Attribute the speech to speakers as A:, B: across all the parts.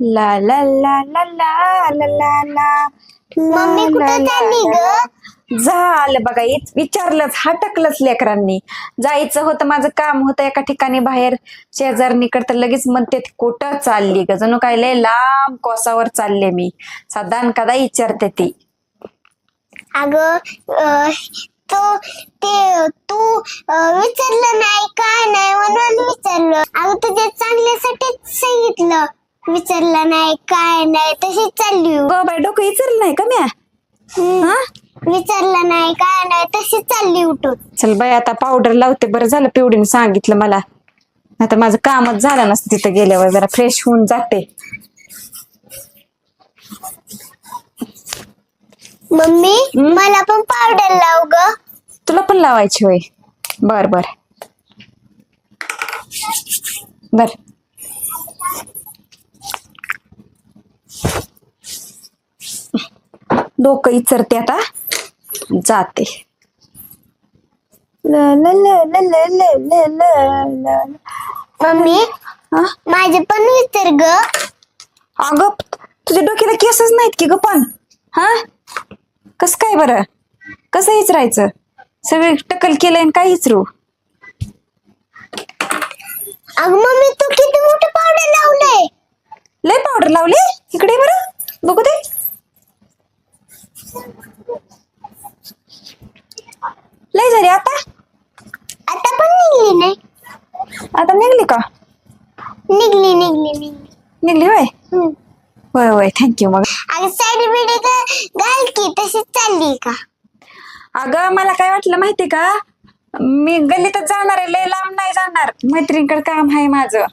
A: ला ला ला ला ला ला ला ला.
B: मम्मी कुठं चालली ग?
A: झालं बघा इत- विचारलंच हटकलंच लेकरांनी. जायचं होतं माझं काम होतं एका ठिकाणी बाहेर. शेजारणीकडे तर लगेच म्हणते कुठं चालली ग? जणू काय लय लांब कोसावर चालले मी. साधारण कदा विचारते ती.
B: अगं तो ते तू अं, विचारलं नाही काय नाही म्हणून विचारलं. अगं तुझ्या चांगल्यासाठीच सांगितलं. विचारलं नाही काय नाही तशीच चालली हो.
A: बाई डोकं विचारलं नाही का म्या?
B: हम्म.
A: हा?
B: विचारलं नाही काय नाही तशीच चालली उठून.
A: चल बाई आता पावडर लावते बरं झालं पिवडीने सांगितलं मला. आता माझं कामच झालं नसतं तिथं गेल्यावर जरा फ्रेश होऊन जाते.
B: मम्मी मला पण पावडर लाव ग.
A: तुला पण लावायची होय? बर बर. बर. डोकं इचरते आता. जाते.
B: मम्मी माझे पण विचार ग.
A: अग तुझ्या डोक्याला केसच नाहीत की ग पण? हा? कस काय बर? कसं इचरायचं? सगळे टकल केलंय काय इचरू?
B: अगं मम्मी तू किती मोठं पावडर लावलंय?
A: लय पावडर लावली? इकडे बरं. बघू दे. लय झाली आता?
B: आता पण निघली नाही.
A: आता निघली का?
B: निघली निघली निघली.
A: निघली होय?
B: हम्म.
A: होय होय. थँक्यू मग.
B: अगं साडी बिडी घाल की तशीच चालली का?
A: अगं मला काय वाटलं माहितीये का? मी गल्लीतच जाणार आहे लय लांब नाही जाणार. मैत्रिणीकडे काम आहे माझं.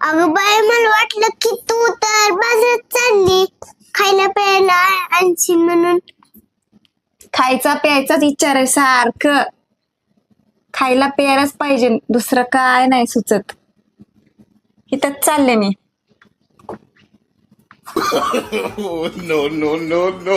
B: अगं बाय मला वाटलं की तू तर बाजारात चालली. खायला प्यायला आणशील म्हणून.
A: खायचा प्यायचाच विचार आहे सारखं. खायला प्यायलाच पाहिजे दुसरं काय नाही सुचत. इथंच चालले मी.
C: No, no, no, no.